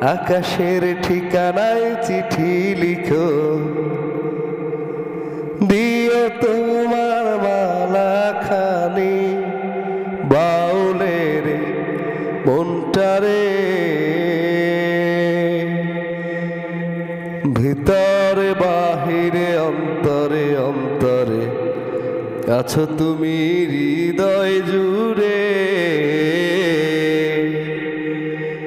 আকাশের ঠিকানায় চিঠি লিখো। দিও তোমার মালা খানি বাউলের মনটারে। ভিতরে বাহিরে, অন্তরে অন্তরে আছো তুমি হৃদয় জুড়ে।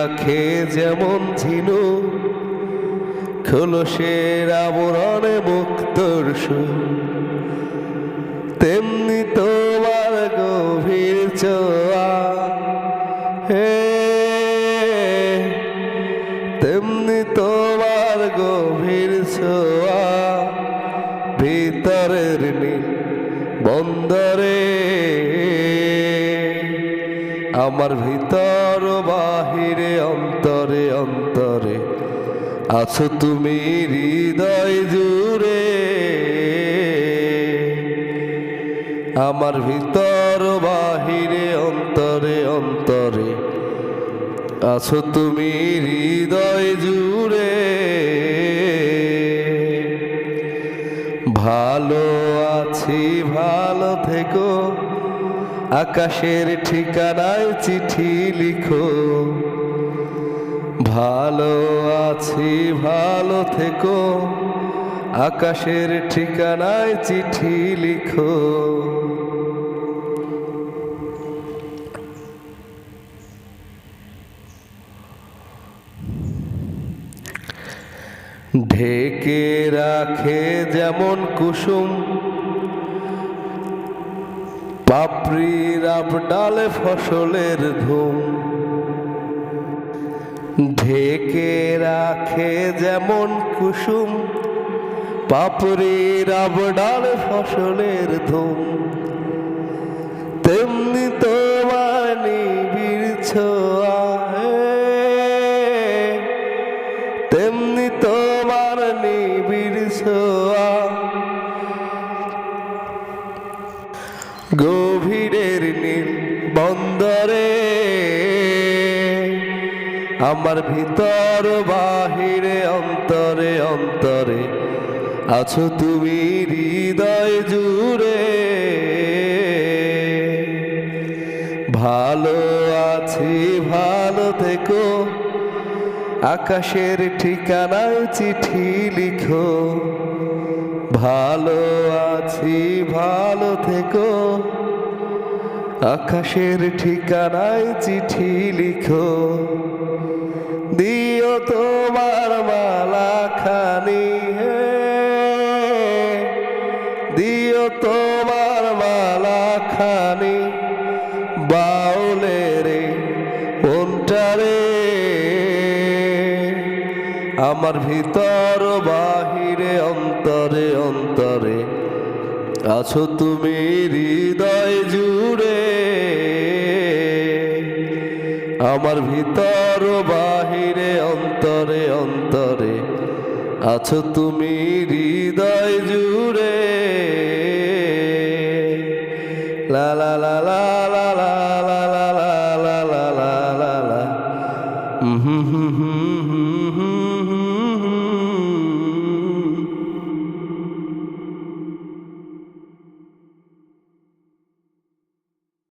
রাখে যেমন ঝিনু। খোলসের আবরণে মুক্তর তেমনি তোমার গভীর চোয়া হে, তেমনি তোমার গভীর ছোয়া। ভিতরের বন্দরে আমার ভিতর বাহিরে, অন্তরে অন্তরে আছো তুমি হৃদয় জুড়ে। আমার ভিতর বাহিরে, অন্তরে অন্তরে আছো তুমি হৃদয় জুড়ে। ভালো আছি, ভালো থেকো। আকাশের ঠিকানায় চিঠি লিখো। ভালো আছি, ভালো থেকো। আকাশের ঠিকানায় চিঠি লিখো। ঢেকে রাখে যেমন কুসুম পাপড়ির ডালে ফসলের ধুম ঢেকে রাখে যেমন কুসুম পাপড়ির ডালে ফসলের ধুম তেমনি তোমার নিবিড় হে। তেমনি তোমার গভীরের নীল বন্দরে। আমার ভিতর বাহিরে, অন্তরে অন্তরে আছো তুমি হৃদয় জুড়ে। ভালো আছি, ভালো থেকো। আকাশের ঠিকানায় চিঠি লিখো। ভালো আছি, ভালো থেকো। আকাশের ঠিকানায় চিঠি লিখো। দিও তোমার মালা খানি হে। দিও তোমার মালা খানি বাউলের মনটারে আমার ভিতর বাইরে অন্তরে অন্তরে। আছো তুমি হৃদয় জুড়ে। আমার ভিতর বাহিরে, অন্তরে অন্তরে। আছো তুমি হৃদয় জুড়ে। লা লা লা লা লা লা